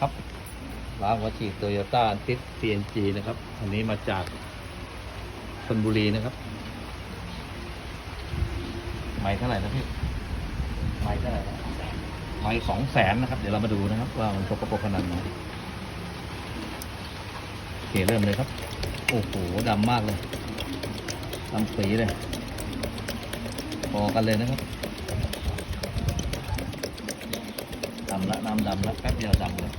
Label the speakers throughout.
Speaker 1: ครับร้านหัวฉีดโตโยต้าติส CNG นะครับ อันนี้มาจากชนบุรีนะครับ ไม่เท่าไหร่นะพี่ ไม่เท่าไหร่นะไม่สองแสนนะครับ เดี๋ยวเรามาดูนะครับ ว่ามันสกปรกขนาดไหนโอเคเริ่มเลยครับ โอ้โหดำมากเลยดำปีเลยพอกันเลยนะครับดำละน้ำดำละแป๊บเดียวดำเลย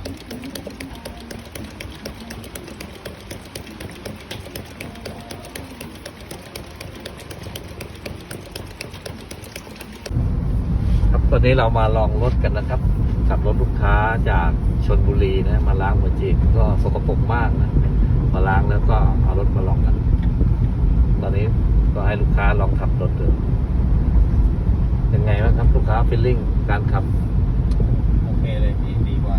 Speaker 1: ครับตอนนี้เรามาลองรถกันนะครับขับรถลูกค้าจากชนบุรีนะมาล้างหัวจีบก็สกปรกมากนะมาล้างแล้วก็เอารถมาลองกัน ตอนนี้ก็ให้ลูกค้าลองขับรถดูเป็นไงบ้างครับลูกค้าฟีลลิ่งการขับ
Speaker 2: เคเลยพี่ดีกว่า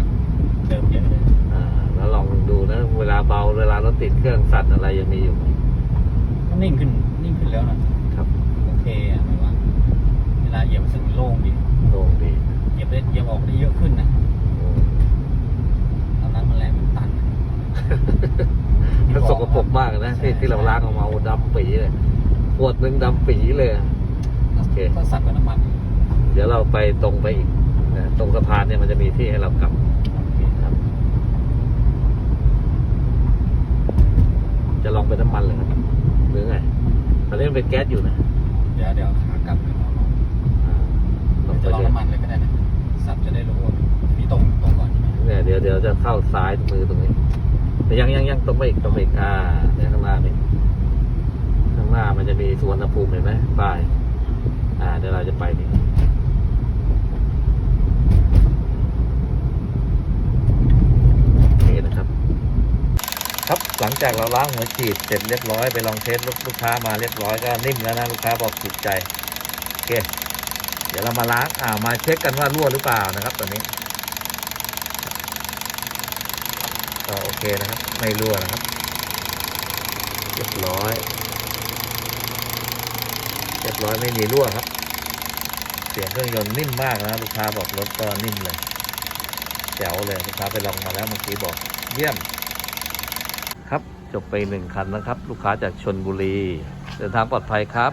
Speaker 2: เดิมเยอะเลย
Speaker 1: อ่าแล้วลองดูนะเวลาเบาเวลารถติดเครื่องสั่นอะไรยังมีอยู่ไหม
Speaker 2: ก็นิ่งขึ้นนิ่งขึ้นแล้วนะครับโอเคอะหมายว่าเวลาเหยียบรู้สึกโล่งดี
Speaker 1: โล่งดี
Speaker 2: เหยียบได้เหยียบออกได้เยอะขึ้นนะ
Speaker 1: โอ้
Speaker 2: ตอนนั้นมันแรงมันตัน
Speaker 1: มันสกปรกมากนะที่ที่เราล้างออกมาโอ้ดำปีเลยขวดหนึ่งดำปีเลย โอเค
Speaker 2: ก็สับกับน้ำมัน
Speaker 1: เดี๋ยวเราไปตรงไปอีกนะ ตรงสะพานเนี่ยมันจะมีที่ให้เรากลับ
Speaker 2: โอเค
Speaker 1: ครับ จะลองเป็นน้ำมันเลยครับหรือไงตอนนี้มันเป็นแก๊สอยู่นะ
Speaker 2: เดี๋ยวเดี๋ยวขากลับเดี๋ยวเราลอง
Speaker 1: อ่าต้องไป
Speaker 2: จะลอง
Speaker 1: เรื่อย
Speaker 2: น้ำมันเลยก็ได้นะสับจะได้รู้ว่ามีตรงตรงก่อนใช่ไหม
Speaker 1: เนี่ยเดี๋ยวเดี๋ยวจะเข้าซ้ายมือตรงนี้ แต่ยังยังยังตรงไปอีกตรงไปอีกอ่าเดี๋ยวข้างหน้านี่ข้างหน้ามันจะมีสวนภูมิเห็นไหมป้ายอ่าเดี๋ยวเราจะไปนี่โอเคนะครับ ครับ หลังจากเราล้างหัวฉีดเสร็จเรียบร้อยไปลองเทสลูกลูกค้ามาเรียบร้อยก็นิ่มแล้วนะลูกค้าบอกถูกใจโอเคเดี๋ยวเรามาล้างอ่ามาเช็คกันว่ารั่วหรือเปล่านะครับตอนนี้ก็โอเคนะครับ ไม่รั่วนะครับเรียบร้อยเรียบร้อยไม่มีรั่วครับ เสียงเครื่องยนต์นิ่มมากนะลูกค้าบอกรถก็นิ่มเลยแจ๋วเลยลูกค้าไปลองมาแล้วเมื่อกี้บอกเยี่ยม จบไปหนึ่งคันนะครับ ลูกค้าจากชนบุรี เดินทางปลอดภัยครับ